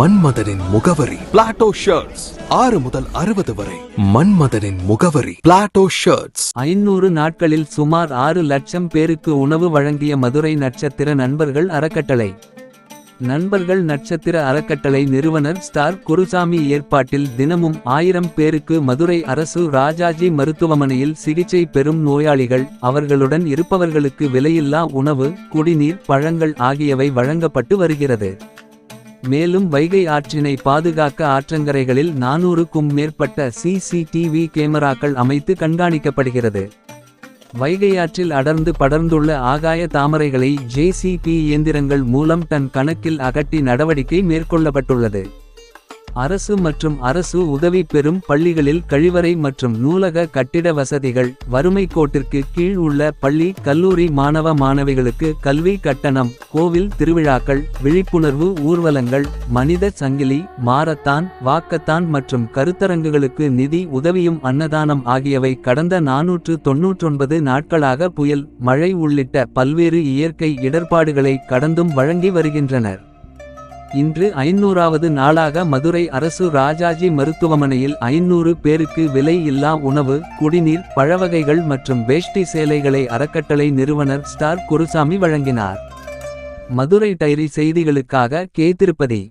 மன்மதனின் முகவரி. Plato shirts ஆறு முதல் அறுபது வரை. மன்மதனின் முகவரி. பிளாட்டோ ஷர்ட்ஸ் ஐநூறு நாட்களில் சுமார் ஆறு லட்சம் பேருக்கு உணவு வழங்கிய மதுரை நட்சத்திர நண்பர்கள் அறக்கட்டளை. நண்பர்கள் நட்சத்திர அறக்கட்டளை நிறுவனர் ஸ்டார் குருசாமி ஏற்பாட்டில் தினமும் ஆயிரம் பேருக்கு மதுரை அரசு ராஜாஜி மருத்துவமனையில் சிகிச்சை பெறும் நோயாளிகள் அவர்களுடன் இருப்பவர்களுக்கு விலையில்லா உணவு குடிநீர் பழங்கள் ஆகியவை வழங்கப்பட்டு வருகிறது. மேலும் வைகை ஆற்றினை பாதுகாக்க ஆற்றங்கரைகளில் நானூறுக்கும் மேற்பட்ட சிசிடிவி கேமராக்கள் அமைத்து கண்காணிக்கப்படுகிறது. வைகையாற்றில் அடர்ந்து படர்ந்துள்ள ஆகாய தாமரைகளை ஜேசிபி இயந்திரங்கள் மூலம் தன் கணக்கில் அகட்டி நடவடிக்கை மேற்கொள்ளப்பட்டுள்ளது. அரசு மற்றும் அரசு உதவி பெறும் பள்ளிகளில் கழிவறை மற்றும் நூலக கட்டிட வசதிகள் வறுமை கோட்டிற்கு கீழ் உள்ள பள்ளி கல்லூரி மாணவ மாணவிகளுக்கு கல்வி கட்டணம் கோவில் திருவிழாக்கள் விழிப்புணர்வு ஊர்வலங்கள் மனித சங்கிலி மாரத்தான் வாக்கத்தான் மற்றும் கருத்தரங்குகளுக்கு நிதி உதவியும் அன்னதானம் ஆகியவை கடந்த நாநூற்று தொன்னூற்றொன்பது நாட்களாக புயல் மழை உள்ளிட்ட பல்வேறு இயற்கை இடர்பாடுகளை கடந்தும் வழங்கி வருகின்றனர். இன்று ஐநூறாவது நாளாக மதுரை அரசு ராஜாஜி மருத்துவமனையில் ஐநூறு பேருக்கு விலை இல்லா உணவு குடிநீர் பழவகைகள் மற்றும் வேஷ்டி சேலைகளை அறக்கட்டளை நிறுவனர் ஸ்டார் குருசாமி வழங்கினார். மதுரை டைரி செய்திகளுக்காக கே. திருப்பதி.